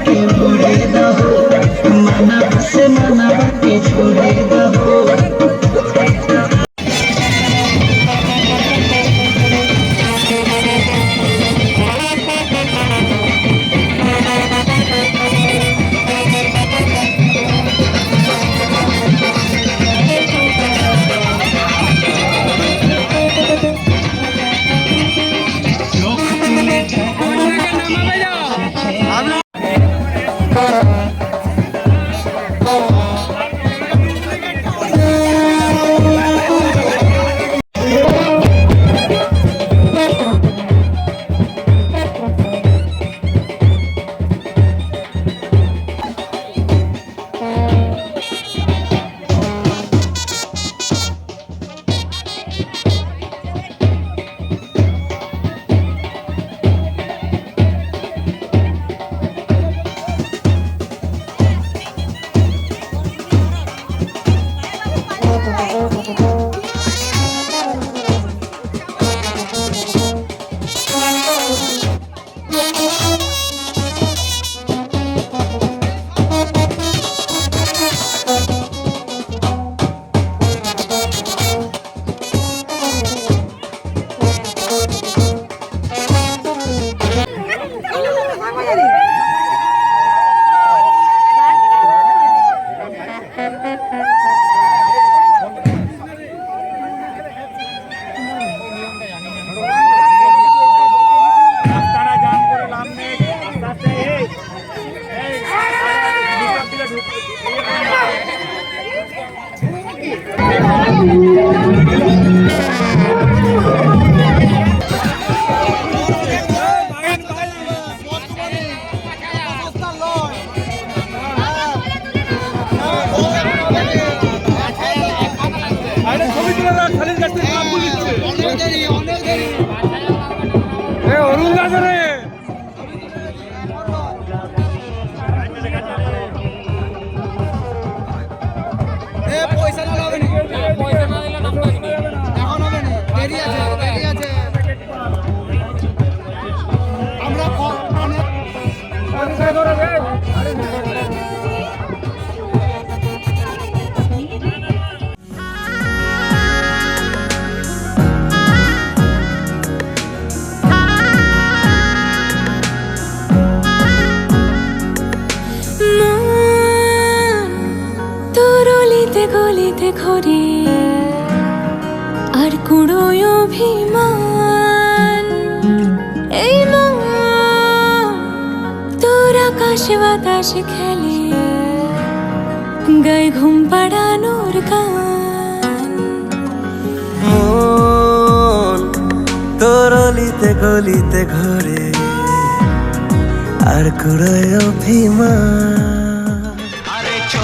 মানাবাকে ভরে দাও অরুণ দাস তোর আকাশে বাতাস খেলে, গায়ে ঘুম পাড়ানোর গান। মন অলিতে গলিতে ঘরে, আর কুড়ায় অভিমান।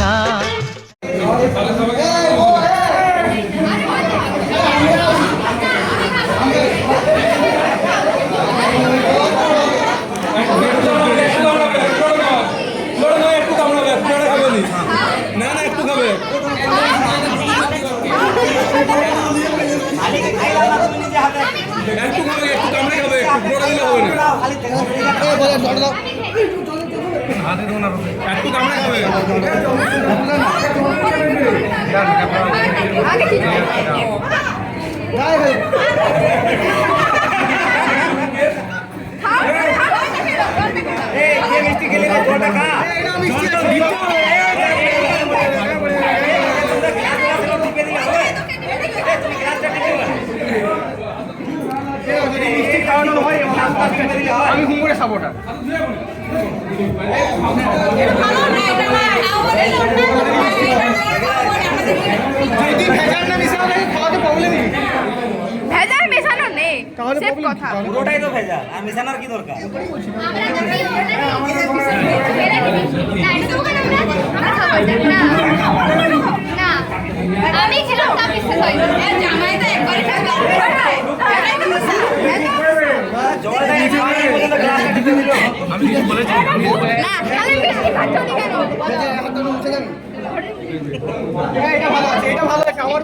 மச்சான் না। একটু কামড়ে খাবে আমি ঘুমরে সাপোর্টা ভেজাল মেশানো নেই সেফ কথা। পুরোটাই তো ভেজাল আর মেশানোর কি দরকার? আমি বিশ্বাস হয় একবারে এটা ভালো আছে এটা ভালো আছে আমার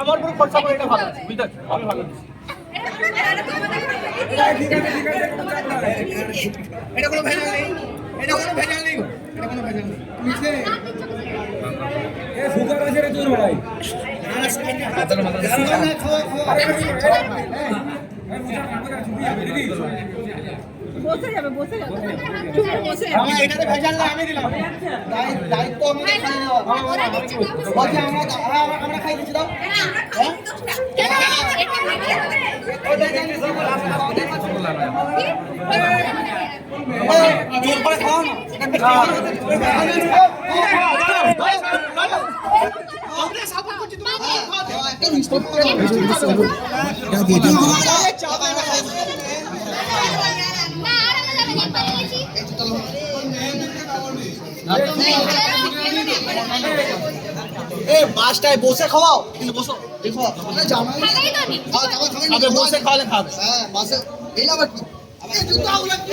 আমার উপর খরচা করে এটা ভালো আছে বুঝতে আমি ভালো দিচ্ছি। এটা কোনো ভেজাল নেই এটা কোনো ভেজাল নেই। এটা কোনো ভেজাল নেই নিচে সুগার না খাওয়া খাওয়া আমার এটাতে ভেজাল না আমি দিলাম দায়িত্ব দায়িত্ব আমাকে খাইয়ে ওরা দিচ্ছে তো আমি আমরা হ্যাঁ, আমরা আমরা খাই দিচ্ছি দাও কেন এটা খাও না এ বাসটায় বসে খাওয়াও কিন্তু বসো দেখো জামাই খাওয়া জামাই খাবে না বসে খাওয়ালে খাবে হ্যাঁ বাসে এই আবার কি এই জুতাগুলো কি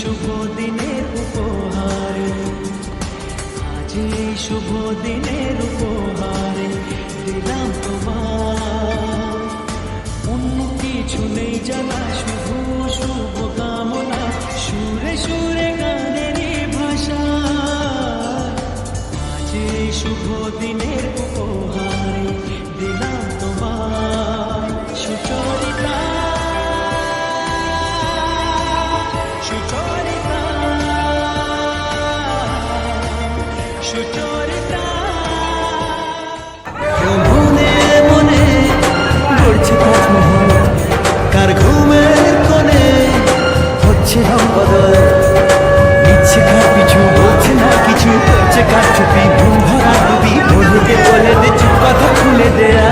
শুভ দিনের উপহারে। আজ এই শুভ দিনের উপহারে দিলাম তোমার অন্য কিছু নেই জানা, শুধু শুভ কামনা। সুরে সুরে ভাষা। আজ এই শুভ দিনের বদল নিচ্ছে খাট পিছু, বলছে না কিছু। বলছে খাট চুপি ঘুম বলে দে, চুপ কথা খুলে দেয়া।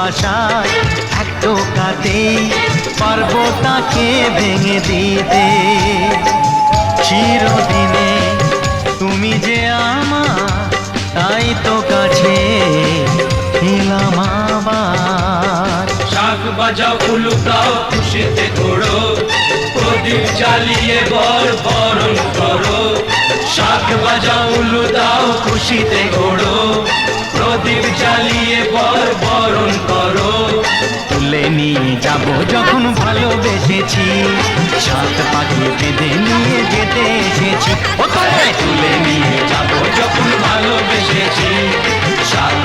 ভালোবাসা এত কাটে পারব তাকে ভেঙে দিতে। চিরদিনে তুমি যে আমার, তাই তো কাছে এলাম আবার। শাক বাজাও উলুকাও খুশিতে ঘোড়ো প্রদীপ জ্বালিয়ে বর বরণ করো। শাক বাজাও উলু দাও খুশিতে ঘোড়ো প্রদীপ জ্বালিয়ে বর বরণ করো। তুলে নিয়ে যাব যখন ভালোবেসেছি। সাত পাখি বেঁধে নিয়ে যেতে এসেছি। তুলে নিয়ে যাব যখন ভালোবেসেছি। সাত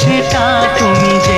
সেটা তুমি যে